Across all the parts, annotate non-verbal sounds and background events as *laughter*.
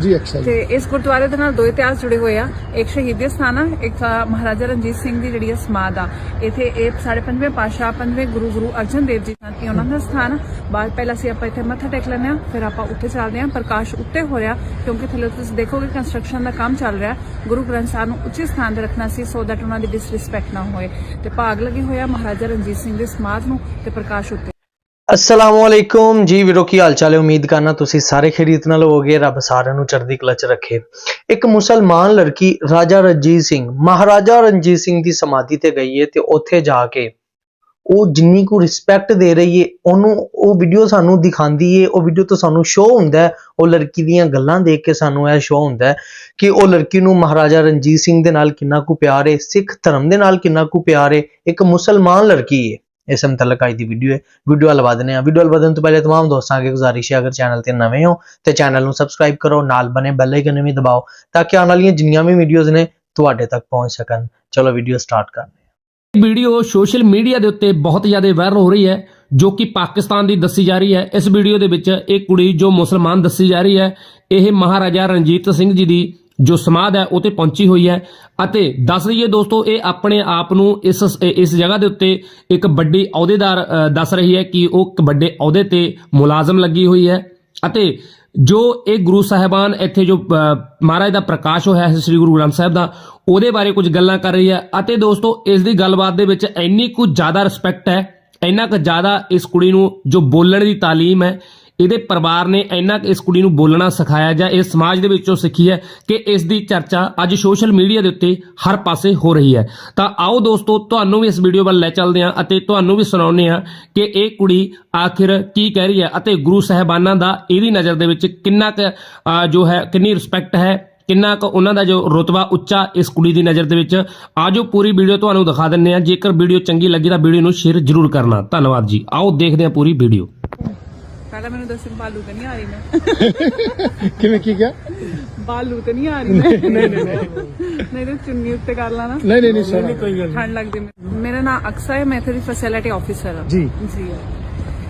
ਜੀ, ਅੱਛਾ ਤੇ ਇਸ ਗੁਰਦੁਆਰੇ ਦੇ ਨਾਲ ਦੋ ਇਤਿਹਾਸ ਜੁੜੇ ਹੋਏ ਆ। ਇੱਕ ਸ਼ਹੀਦੀ ਸਥਾਨ ਆ, ਇੱਕ ਮਹਾਰਾਜਾ ਰਣਜੀਤ ਸਿੰਘ ਦੀ ਜਿਹੜੀ ਆ ਆ। ਇੱਥੇ ਇਹ ਸਾਡੇ ਪੰਜਵੇਂ ਪਾਤਸ਼ਾਹ, ਪੰਜਵੇਂ ਗੁਰੂ ਗੁਰੂ ਅਰਜਨ ਦੇਵ ਜੀ ਸਨ ਇਹ ਉਹਨਾਂ ਦਾ ਸਥਾਨ ਆ। ਬਾਅਦ ਪਹਿਲਾਂ ਅਸੀਂ ਆਪਾਂ ਇੱਥੇ ਮੱਥਾ ਟੇਕ ਲੈਂਦੇ ਆ ਫਿਰ ਆਪਾਂ ਉੱਤੇ ਚੱਲਦੇ ਆ ਪ੍ਰਕਾਸ਼ ਉੱਤੇ ਹੋ ਰਿਹਾ, ਕਿਉਂਕਿ ਥੱਲੇ ਤੁਸੀਂ ਦੇਖੋਗੇ ਕੰਸਟਰਕਸ਼ਨ ਦਾ ਕੰਮ ਚੱਲ ਰਿਹਾ। ਗੁਰੂ ਗ੍ਰੰਥ ਸਾਹਿਬ ਨੂੰ ਉੱਚੇ ਸਥਾਨ ਤੇ ਰੱਖਣਾ ਸੀ ਸੋ ਦੈਟ ਉਹਨਾਂ ਦੀ ਡਿਸਰਿਸਪੈਕਟ ਨਾ ਹੋਏ। ਤੇ ਭਾਗ ਲੱਗੇ ਹੋਇਆ ਮਹਾਰਾਜਾ ਰਣਜੀਤ ਸਿੰਘ ਦੇ ਸਮਾਧ ਨੂੰ ਤੇ ਪ੍ਰਕਾਸ਼ ਉੱਤੇ। ਅਸਲਾਮੁਅਲੈਕੁਮ। ਜੀ ਵੀਰੋ, ਕੀ ਹਾਲ ਚਾਲ ਹੈ? ਉਮੀਦ ਕਰਨਾ ਤੁਸੀਂ ਸਾਰੇ ਖੈਰੀਅਤ ਨਾਲ ਹੋਵੋਗੇ। ਰੱਬ ਸਾਰਿਆਂ ਨੂੰ ਚੜ੍ਹਦੀ ਕਲਾ ਚ ਰੱਖੇ। ਇੱਕ ਮੁਸਲਮਾਨ ਲੜਕੀ, ਰਾਜਾ ਰਣਜੀਤ ਸਿੰਘ, ਮਹਾਰਾਜਾ ਰਣਜੀਤ ਸਿੰਘ ਦੀ ਸਮਾਧੀ ਤੇ ਗਈ ਹੈ ਤੇ ਉੱਥੇ ਜਾ ਕੇ ਉਹ ਜਿੰਨੀ ਕੁ ਰਿਸਪੈਕਟ ਦੇ ਰਹੀ ਹੈ, ਉਹਨੂੰ ਉਹ ਵੀਡੀਓ ਸਾਨੂੰ ਦਿਖਾਉਂਦੀ ਹੈ। ਉਹ ਵੀਡੀਓ ਤੋਂ ਸਾਨੂੰ ਸ਼ੋਅ ਹੁੰਦਾ ਉਹ ਲੜਕੀ ਦੀਆਂ ਗੱਲਾਂ ਦੇਖ ਕੇ ਸਾਨੂੰ ਇਹ ਸ਼ੋਅ ਹੁੰਦਾ ਕਿ ਉਹ ਲੜਕੀ ਨੂੰ ਮਹਾਰਾਜਾ ਰਣਜੀਤ ਸਿੰਘ ਦੇ ਨਾਲ ਕਿੰਨਾ ਕੁ ਪਿਆਰ ਹੈ, ਸਿੱਖ ਧਰਮ ਦੇ ਨਾਲ ਕਿੰਨਾ ਕੁ ਪਿਆਰ ਹੈ। ਇੱਕ ਮੁਸਲਮਾਨ ਲੜਕੀ ਹੈ। ਇਸ ਮੁਤਲਕ ਅੱਜ ਦੀ ਵੀਡੀਓ ਹੈ ਵੀਡੀਓ ਹਲ ਵਧਨੇ ਆ ਵੀਡੀਓ ਹਲ ਵਧਣ ਤੋਂ ਪਹਿਲੇ तमाम ਦੋਸਤਾਂ ਅੱਗੇ ਗੁਜ਼ਾਰਿਸ਼ ਹੈ ਅਗਰ ਚੈਨਲ ਤੇ ਨਵੇਂ ਹੋ ਤੇ ਚੈਨਲ ਨੂੰ ਸਬਸਕ੍ਰਾਈਬ ਕਰੋ ਨਾਲ ਬਨੇ ਬੈਲ ਆਈਕਨ ਵੀ ਦਬਾਓ ਤਾਂ ਕਿ ਆਉਣ ਵਾਲੀਆਂ ਜਿੰਨੀਆਂ ਵੀ ਵੀਡੀਓਜ਼ ਨੇ ਤੁਹਾਡੇ ਤੱਕ ਪਹੁੰਚ ਸਕਣ ਚਲੋ ਵੀਡੀਓ ਸਟਾਰਟ ਕਰਦੇ ਹਾਂ ਵੀਡੀਓ ਸੋਸ਼ਲ ਮੀਡੀਆ ਦੇ ਉੱਤੇ ਬਹੁਤ ਜ਼ਿਆਦਾ ਵਾਇਰਲ ਹੋ ਰਹੀ ਹੈ ਜੋ ਕਿ ਪਾਕਿਸਤਾਨ ਦੀ ਦੱਸੀ ਜਾ ਰਹੀ ਹੈ ਇਸ ਵੀਡੀਓ ਦੇ ਵਿੱਚ ਇਹ ਕੁੜੀ ਜੋ ਮੁਸਲਮਾਨ ਦੱਸੀ ਜਾ ਰਹੀ ਹੈ ਇਹ ਮਹਾਰਾਜਾ ਰਣਜੀਤ ਸਿੰਘ ਜੀ ਦੀ ਜੋ ਸਮਾਧ ਹੈ, ਉਹ ਤੇ ਪਹੁੰਚੀ ਹੋਈ ਹੈ। ਅਤੇ ਦੱਸ ਦਈਏ ਦੋਸਤੋ, ਇਹ ਆਪਣੇ ਆਪ ਨੂੰ ਇਸ ਇਸ ਜਗ੍ਹਾ ਦੇ ਉੱਤੇ ਇੱਕ ਵੱਡੀ ਅਹੁਦੇਦਾਰ ਦੱਸ ਰਹੀ ਹੈ ਕਿ ਉਹ ਇੱਕ ਵੱਡੇ ਅਹੁਦੇ ਤੇ ਮੁਲਾਜ਼ਮ ਲੱਗੀ ਹੋਈ ਹੈ। ਅਤੇ ਜੋ ਇਹ ਗੁਰੂ ਸਾਹਿਬਾਨ ਇੱਥੇ ਜੋ ਮਹਾਰਾਜ ਦਾ ਪ੍ਰਕਾਸ਼ ਹੋਇਆ ਹੈ, ਸ੍ਰੀ ਗੁਰੂ ਗ੍ਰੰਥ ਸਾਹਿਬ ਦਾ, ਉਹਦੇ ਬਾਰੇ ਕੁਝ ਗੱਲਾਂ ਕਰ ਰਹੀ ਹੈ। ਅਤੇ ਦੋਸਤੋ, ਇਸ ਦੀ ਗੱਲਬਾਤ ਦੇ ਵਿੱਚ ਇੰਨੀ ਕੁ ਜ਼ਿਆਦਾ ਰਿਸਪੈਕਟ ਹੈ, ਇੰਨਾ ਕੁ ਜ਼ਿਆਦਾ ਇਸ ਕੁੜੀ ਨੂੰ ਜੋ ਬੋਲਣ ਦੀ ਤਾਲੀਮ ਹੈ ਇਹਦੇ ਪਰਿਵਾਰ ਨੇ ਇੰਨਾ ਕੁ ਇਸ ਕੁੜੀ ਨੂੰ ਬੋਲਣਾ ਸਿਖਾਇਆ ਜਾਂ ਇਸ ਸਮਾਜ ਦੇ ਵਿੱਚੋਂ ਸਿੱਖੀ ਹੈ ਕਿ ਇਸ ਦੀ ਚਰਚਾ ਅੱਜ ਸੋਸ਼ਲ ਮੀਡੀਆ ਦੇ ਉੱਤੇ ਹਰ ਪਾਸੇ ਹੋ ਰਹੀ ਹੈ। ਤਾਂ ਆਓ ਦੋਸਤੋ, ਤੁਹਾਨੂੰ ਵੀ ਇਸ ਵੀਡੀਓ ਵੱਲ ਲੈ ਚੱਲਦੇ ਹਾਂ ਅਤੇ ਤੁਹਾਨੂੰ ਵੀ ਸੁਣਾਉਂਦੇ ਹਾਂ ਕਿ ਇਹ ਕੁੜੀ ਆਖਿਰ ਕੀ ਕਹਿ ਰਹੀ ਹੈ ਅਤੇ ਗੁਰੂ ਸਾਹਿਬਾਨਾਂ ਦਾ ਇਹਦੀ ਨਜ਼ਰ ਦੇ ਵਿੱਚ ਕਿੰਨਾ ਕੁ ਜੋ ਹੈ, ਕਿੰਨੀ ਰਿਸਪੈਕਟ ਹੈ, ਕਿੰਨਾ ਕੁ ਉਹਨਾਂ ਦਾ ਜੋ ਰੁਤਬਾ ਉੱਚਾ ਇਸ ਕੁੜੀ ਦੀ ਨਜ਼ਰ ਦੇ ਵਿੱਚ। ਆਜੋ ਪੂਰੀ ਵੀਡੀਓ ਤੁਹਾਨੂੰ ਦਿਖਾ ਦਿੰਨੇ ਆ ਜੇਕਰ ਵੀਡੀਓ ਚੰਗੀ ਲੱਗੀ ਤਾਂ ਵੀਡੀਓ ਨੂੰ ਸ਼ੇਅਰ ਜ਼ਰੂਰ ਕਰਨਾ। ਧੰਨਵਾਦ ਜੀ। ਆਓ ਦੇਖਦੇ ਹਾਂ ਪੂਰੀ ਵੀਡੀਓ। ਪਹਿਲਾਂ ਮੈਨੂੰ ਦੱਸੀ ਬਾਲੂ ਤੇ ਨਹੀਂ ਆ ਰਹੀ ਮੈਂ। *laughs* ਕਿਵੇਂ ਕੀ ਕਿਹਾ? ਬਾਲੂ ਤੇ ਨਹੀਂ ਆ ਰਹੀ ਮੈਂ। ਨਹੀਂ ਨਹੀਂ ਨਹੀਂ। ਤੇ ਚੁੰਨੀ ਉੱਤੇ ਕਰ ਲਾ ਨਾ। ਨਹੀਂ ਨਹੀਂ ਨਹੀਂ ਸਰ ਕੋਈ ਗੱਲ ਠੰਡ ਲੱਗਦੀ ਮੈਨੂੰ। ਮੇਰਾ ਨਾਮ ਅਕਸਾ ਹੈ ਮੈਂ ਇੱਥੇ ਦੀ ਫੈਸਿਲਿਟੀ ਆਫੀਸਰ ਹਾਂ। ਜੀ। ਜੀ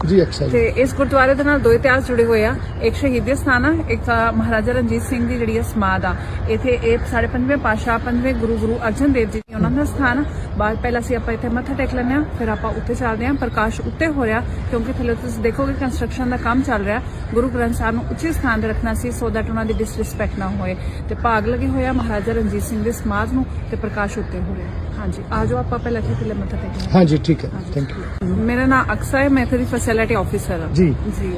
ਜੀ, ਅੱਛਾ ਤੇ ਇਸ ਗੁਰਦੁਆਰੇ ਦੇ ਨਾਲ ਦੋ ਇਤਿਹਾਸ ਜੁੜੇ ਹੋਏ ਆ। ਇੱਕ ਸ਼ਹੀਦੀ ਸਥਾਨ ਆ, ਇੱਕ ਆ ਮਹਾਰਾਜਾ ਰਣਜੀਤ ਸਿੰਘ ਦੀ ਜਿਹੜੀ ਆ ਆ। ਇੱਥੇ ਇਹ ਸਾਡੇ ਪੰਜਵੇਂ ਪਾਤਸ਼ਾਹ ਗੁਰੂ ਗੁਰੂ ਅਰਜਨ ਦੇਵ ਜੀ ਉਹਨਾਂ ਦਾ ਸਥਾਨ ਬਾਅਦ ਪਹਿਲਾਂ ਅਸੀਂ ਆਪਾਂ ਇੱਥੇ ਮੱਥਾ ਟੇਕ ਲੈਂਦੇ ਆ, ਫਿਰ ਆਪਾਂ ਉੱਤੇ ਚੱਲਦੇ ਆ। ਪ੍ਰਕਾਸ਼ ਉੱਤੇ ਹੋ ਰਿਹਾ, ਕਿਉਂਕਿ ਥੱਲੇ ਤੁਸੀਂ ਦੇਖੋਗੇ ਕੰਸਟਰਕਸ਼ਨ ਦਾ ਕੰਮ ਚੱਲ ਰਿਹਾ। ਗੁਰੂ ਗ੍ਰੰਥ ਸਾਹਿਬ ਨੂੰ ਉੱਚੇ ਸਥਾਨ ਤੇ ਰੱਖਣਾ ਸੀ ਸੋ ਦੈਟ ਉਹਨਾਂ ਦੀ ਡਿਸਰਿਸਪੈਕਟ ਨਾ ਹੋਏ। ਤੇ ਭਾਗ ਲੱਗੇ ਹੋਇਆ ਮਹਾਰਾਜਾ ਰਣਜੀਤ ਸਿੰਘ ਦੇ ਸਮਾਧ ਨੂੰ ਤੇ ਪ੍ਰਕਾਸ਼ ਉੱਤੇ ਹੋ ਰਿਹਾ। ਹਾਂਜੀ ਆਜੋ ਆਪਾਂ ਪਹਿਲਾਂ ਥੱਲੇ ਮੱਥਾ ਟੇਕੀਏ ਹਾਂਜੀ ਠੀਕ ਹੈ। ਥੈਂਕ ਯੂ ਮੇਰਾ ਨਾਮ ਅਕਸਾ ਹੈ ਮੈਂ ਇੱਥੇ ਦੀ ਫੈਸਿਲਿਟੀ ਆਫੀਸਰ ਹਾਂ। ਜੀ। ਜੀ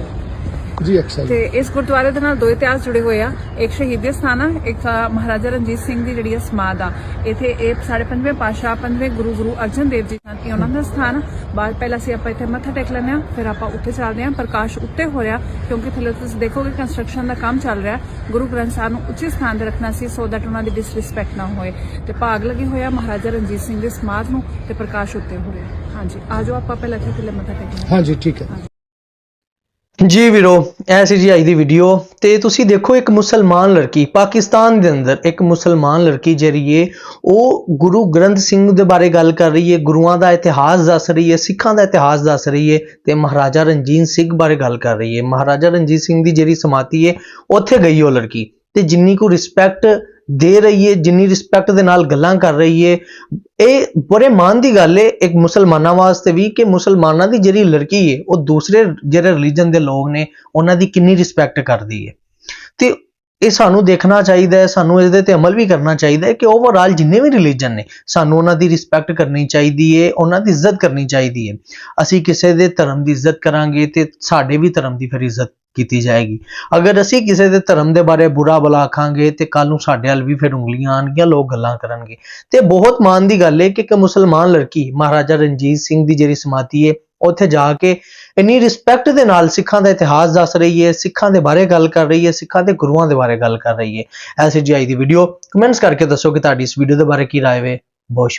ਜੀ ਅੱਛਾ ਜੀ ਤੇ ਇਸ ਗੁਰਦੁਆਰੇ ਦੇ ਨਾਲ ਦੋ ਇਤਿਹਾਸ ਜੁੜੇ ਹੋਏ ਆ। ਇੱਕ ਸ਼ਹੀਦੀ ਸਥਾਨ ਆ ਇੱਕ ਮਹਾਰਾਜਾ ਰਣਜੀਤ ਸਿੰਘ ਦੀ ਜਿਹੜੀ ਆ ਸਮਾਧ ਆ। ਇੱਥੇ ਇਹ ਸਾਡੇ ਪੰਜਵੇਂ ਪਾਤਸ਼ਾਹ ਪੰਜਵੇਂ ਗੁਰੂ ਗੁਰੂ ਅਰਜਨ ਦੇਵ ਜੀ ਸਨ ਇਹ ਉਹਨਾਂ ਦਾ ਸਥਾਨ। ਬਾਅਦ ਪਹਿਲਾਂ ਅਸੀਂ ਆਪਾਂ ਇੱਥੇ ਮੱਥਾ ਟੇਕ ਲੈਂਦੇ ਆ ਫਿਰ ਆਪਾਂ ਉੱਤੇ ਚੱਲਦੇ ਆ ਪ੍ਰਕਾਸ਼ ਉੱਤੇ ਹੋ ਰਿਹਾ ਕਿਉਂਕਿ ਥੱਲੇ ਤੁਸੀਂ ਦੇਖੋਗੇ ਕੰਸਟਰਕਸ਼ਨ ਦਾ ਕੰਮ ਚੱਲ ਰਿਹਾ। ਗੁਰੂ ਗ੍ਰੰਥ ਸਾਹਿਬ ਨੂੰ ਉੱਚੇ ਸਥਾਨ ਤੇ ਰੱਖਣਾ ਸੀ ਸੋ ਦੈਟ ਉਹਨਾਂ ਦੀ ਡਿਸਰਿਸਪੈਕਟ ਨਾ ਹੋਏ। ਤੇ ਭਾਗ ਲੱਗੇ ਹੋਇਆ ਮਹਾਰਾਜਾ ਰਣਜੀਤ ਸਿੰਘ ਦੇ ਸਮਾਧ ਨੂੰ ਤੇ ਪ੍ਰਕਾਸ਼ ਉੱਤੇ ਹੋ ਰਿਹਾ। ਹਾਂਜੀ ਆਜੋ ਆਪਾਂ ਪਹਿਲਾਂ ਇੱਥੇ ਥੱਲੇ ਮੱਥਾ ਟੇਕੀਏ ਹਾਂਜੀ ਠੀਕ ਹੈ। ਜੀ ਵੀਰੋ, ਇਹ ਸੀ ਜੀ ਅੱਜ ਦੀ ਵੀਡੀਓ ਤੇ ਤੁਸੀਂ ਦੇਖੋ ਇੱਕ ਮੁਸਲਮਾਨ ਲੜਕੀ, ਪਾਕਿਸਤਾਨ ਦੇ ਅੰਦਰ ਇੱਕ ਮੁਸਲਮਾਨ ਲੜਕੀ ਜਿਹੜੀ ਏ, ਉਹ ਗੁਰੂ ਗ੍ਰੰਥ ਸਿੰਘ ਦੇ ਬਾਰੇ ਗੱਲ ਕਰ ਰਹੀ ਏ, ਗੁਰੂਆਂ ਦਾ ਇਤਿਹਾਸ ਦੱਸ ਰਹੀ ਏ, ਸਿੱਖਾਂ ਦਾ ਇਤਿਹਾਸ ਦੱਸ ਰਹੀ ਏ ਤੇ ਮਹਾਰਾਜਾ ਰਣਜੀਤ ਸਿੰਘ ਬਾਰੇ ਗੱਲ ਕਰ ਰਹੀ ਏ। ਮਹਾਰਾਜਾ ਰਣਜੀਤ ਸਿੰਘ ਦੀ ਜਿਹੜੀ ਸਮਾਧੀ ਏ, ਉੱਥੇ ਗਈ ਉਹ ਲੜਕੀ ਤੇ ਜਿੰਨੀ ਕੋ ਰਿਸਪੈਕਟ ਦੇ ਰਹੀ ਏ ਜਿੰਨੀ ਰਿਸਪੈਕਟ ਦੇ ਨਾਲ ਗੱਲਾਂ ਕਰ ਰਹੀ ਏ ਇਹ ਬੜੇ ਮਾਣ ਦੀ ਗੱਲ ਹੈ, ਇੱਕ ਮੁਸਲਮਾਨਾਂ ਵਾਸਤੇ ਵੀ ਕਿ ਮੁਸਲਮਾਨਾਂ ਦੀ ਜਿਹੜੀ ਲੜਕੀ ਹੈ, ਉਹ ਦੂਸਰੇ ਜਿਹੜੇ ਰਿਲੀਜਨ ਦੇ ਲੋਕ ਨੇ, ਉਹਨਾਂ ਦੀ ਕਿੰਨੀ ਰਿਸਪੈਕਟ ਕਰਦੀ ਹੈ। ਤੇ ਇਹ ਸਾਨੂੰ ਦੇਖਣਾ ਚਾਹੀਦਾ ਹੈ, ਸਾਨੂੰ ਇਹਦੇ ਤੇ ਅਮਲ ਵੀ ਕਰਨਾ ਚਾਹੀਦਾ ਹੈ ਕਿ ਓਵਰਆਲ ਜਿੰਨੇ ਵੀ ਰਿਲੀਜਨ ਨੇ, ਸਾਨੂੰ ਉਹਨਾਂ ਦੀ ਰਿਸਪੈਕਟ ਕਰਨੀ ਚਾਹੀਦੀ ਹੈ, ਉਹਨਾਂ ਦੀ ਇੱਜ਼ਤ ਕਰਨੀ ਚਾਹੀਦੀ ਹੈ। ਅਸੀਂ ਕਿਸੇ ਦੇ ਧਰਮ ਦੀ ਇੱਜ਼ਤ ਕਰਾਂਗੇ ਤੇ ਸਾਡੇ ਵੀ ਧਰਮ ਦੀ ਫਿਰ ਇੱਜ਼ਤ ਕੀਤੀ ਜਾਏਗੀ। ਅਗਰ ਅਸੀਂ ਕਿਸੇ ਦੇ ਧਰਮ ਦੇ ਬਾਰੇ ਬੁਰਾ ਭਲਾ ਆਖਾਂਗੇ ਤੇ ਕੱਲ ਨੂੰ ਸਾਡੇ ਵੱਲ ਵੀ ਫਿਰ ਉਂਗਲੀਆਂ ਆਣਗੀਆਂ ਲੋਕ ਗੱਲਾਂ ਕਰਨਗੇ। ਤੇ ਬਹੁਤ ਮਾਣ ਦੀ ਗੱਲ ਹੈ ਕਿ ਇੱਕ ਮੁਸਲਮਾਨ ਲੜਕੀ ਮਹਾਰਾਜਾ ਰਣਜੀਤ ਸਿੰਘ ਦੀ ਜਿਹੜੀ ਸਮਾਧੀ ਹੈ ਉੱਥੇ ਜਾ ਕੇ ਇੰਨੀ ਰਿਸਪੈਕਟ ਦੇ ਨਾਲ ਸਿੱਖਾਂ ਦਾ ਇਤਿਹਾਸ ਦੱਸ ਰਹੀ ਹੈ, ਸਿੱਖਾਂ ਦੇ ਬਾਰੇ ਗੱਲ ਕਰ ਰਹੀ ਹੈ, ਸਿੱਖਾਂ ਦੇ ਗੁਰੂਆਂ ਦੇ ਬਾਰੇ ਗੱਲ ਕਰ ਰਹੀ ਹੈ। ਐਸੀ ਜੀ ਆਈ ਦੀ ਵੀਡੀਓ ਕਮੈਂਟਸ ਕਰਕੇ ਦੱਸੋ ਕਿ ਤੁਹਾਡੀ ਇਸ ਵੀਡੀਓ ਦੇ ਬਾਰੇ ਕੀ ਰਾਏ ਵੇ। ਬਹੁਤ ਸ਼ੁਕਰੀਆ।